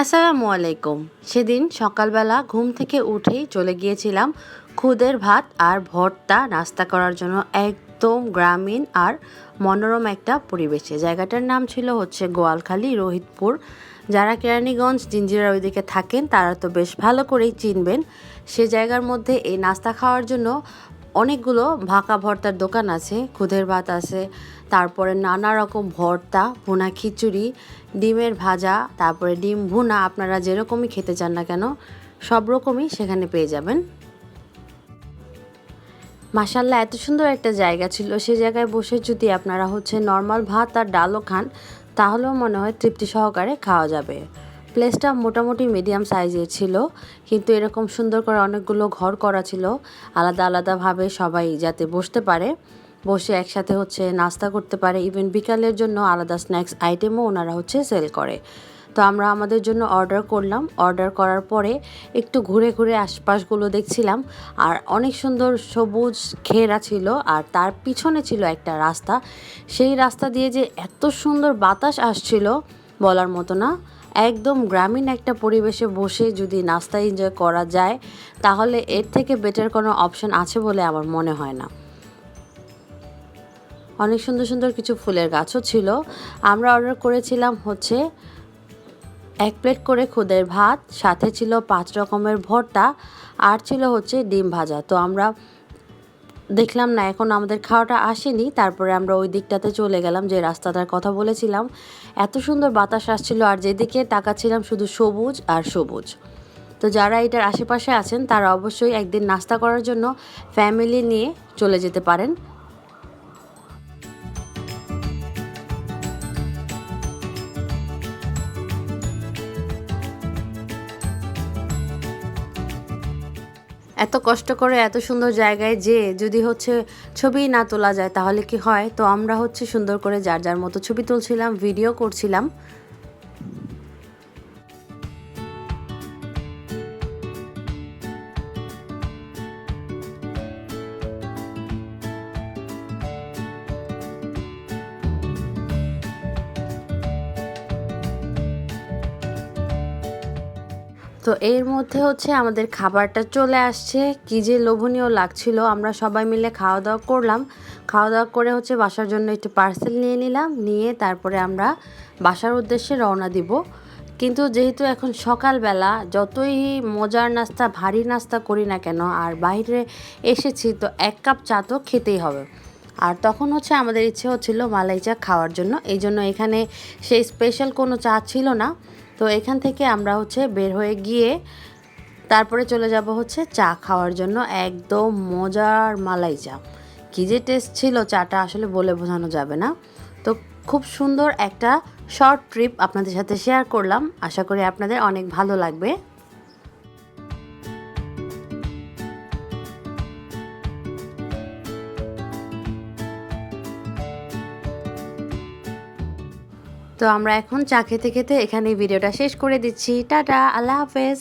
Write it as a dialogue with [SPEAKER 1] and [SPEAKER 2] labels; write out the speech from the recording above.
[SPEAKER 1] আসসালামু আলাইকুম। সেদিন সকালবেলা ঘুম থেকে উঠেই চলে গিয়েছিলাম খুদের ভাত আর ভর্তা নাস্তা করার জন্য একদম গ্রামীণ আর মনোরম একটা পরিবেশে। জায়গাটার নাম ছিল হচ্ছে গোয়ালখালী, রোহিতপুর। যারা কেরানীগঞ্জ জিঞ্জিরা ওইদিকে থাকেন, তারা তো বেশ ভালো করেই চিনবেন। সে জায়গার মধ্যে এই নাস্তা খাওয়ার জন্য অনেকগুলো ভাকা ভর্তার দোকান আছে, খুদের ভাত আছে তারপরে নানা রকম ভর্তা, ভুনা খিচুড়ি, ডিমের ভাজা, তারপরে ডিম ভুনা, আপনারা যেরকমই খেতে চান না কেন, সব রকমই সেখানে পেয়ে যাবেন। মাসাল্লাহ এত সুন্দর একটা জায়গা ছিল। সেই জায়গায় বসে যদি আপনারা হচ্ছে নর্মাল ভাত আর ডালও খান, তাহলেও মনে হয় তৃপ্তি সহকারে খাওয়া যাবে। প্লেসটা মোটামুটি মিডিয়াম সাইজের ছিল, কিন্তু এরকম সুন্দর করে অনেকগুলো ঘর করা ছিল। আলাদা আলাদাভাবে সবাই যাতে বসতে পারে। বসে একসাথে হচ্ছে নাস্তা করতে পারে। ইভেন বিকালের জন্য আলাদা স্ন্যাক্স আইটেমও ওনারা হচ্ছে সেল করে। তো আমরা আমাদের জন্য অর্ডার করলাম। অর্ডার করার পরে একটু ঘুরে ঘুরে আশপাশগুলো দেখছিলাম। আর অনেক সুন্দর সবুজ ঘেরা ছিল আর তার পিছনে ছিল একটা রাস্তা। সেই রাস্তা দিয়ে যে এত সুন্দর বাতাস আসছিল বলার মতো না। একদম গ্রামীণ একটা পরিবেশে বসে যদি নাস্তা এনজয় করা যায়, তাহলে এর থেকে বেটার কোনো অপশন আছে বলে আমার মনে হয় না। অনেক সুন্দর সুন্দর কিছু ফুলের গাছও ছিল। আমরা অর্ডার করেছিলাম হচ্ছে এক প্লেট করে খুদের ভাত, সাথে ছিল পাঁচ রকমের ভর্তা, আর ছিল হচ্ছে ডিম ভাজা। তো আমরা দেখলাম না, এখন আমাদের খাওয়াটা আসেনি। তারপরে আমরা ওই দিকটাতে চলে গেলাম যে রাস্তাটার কথা বলেছিলাম। এত সুন্দর বাতাস আসছিল, আর যেদিকে তাকাচ্ছিলাম শুধু সবুজ আর সবুজ। তো যারা এটার আশেপাশে আছেন, তারা অবশ্যই একদিন নাস্তা করার জন্য ফ্যামিলি নিয়ে চলে যেতে পারেন। এত কষ্ট করে এত সুন্দর জায়গায় যে যদি হচ্ছে ছবি না তোলা যায় তাহলে কি হয়? তো আমরা হচ্ছে সুন্দর করে যার যার মতো ছবি তুলছিলাম ভিডিও করছিলাম। তো এর মধ্যে হচ্ছে আমাদের খাবারটা চলে আসছে। কি যে লোভনীয় লাগছিল। আমরা সবাই মিলে খাওয়া দাওয়া করলাম। খাওয়া দাওয়া করে হচ্ছে বাসার জন্য একটু পার্সেল নিয়ে নিলাম। নিয়ে তারপরে আমরা বাসার উদ্দেশ্যে রওনা দিব। কিন্তু যেহেতু এখন সকালবেলা, যতই মজার নাস্তা, ভারী নাস্তা করি না কেন, আর বাইরে এসেছি, তো এক কাপ চা তো খেতেই হবে। আর তখন হচ্ছে আমাদের ইচ্ছে হচ্ছিল মালাই চা খাওয়ার জন্য। এই জন্য এখানে সেই স্পেশাল কোনো চা ছিল না। তো এখান থেকে আমরা হচ্ছে বের হয়ে গিয়ে তারপরে চলে যাব হচ্ছে চা খাওয়ার জন্য একদম মজার মালাই চা কী যে টেস্ট ছিল চাটা আসলে বলে বোঝানো যাবে না। তো খুব সুন্দর একটা শর্ট ট্রিপ আপনাদের সাথে শেয়ার করলাম। আশা করি আপনাদের অনেক ভালো লাগবে। তো আমরা এখন চা খেতে খেতে এখানে ভিডিওটা শেষ করে দিচ্ছি। টাটা আল্লাহ হাফেজ।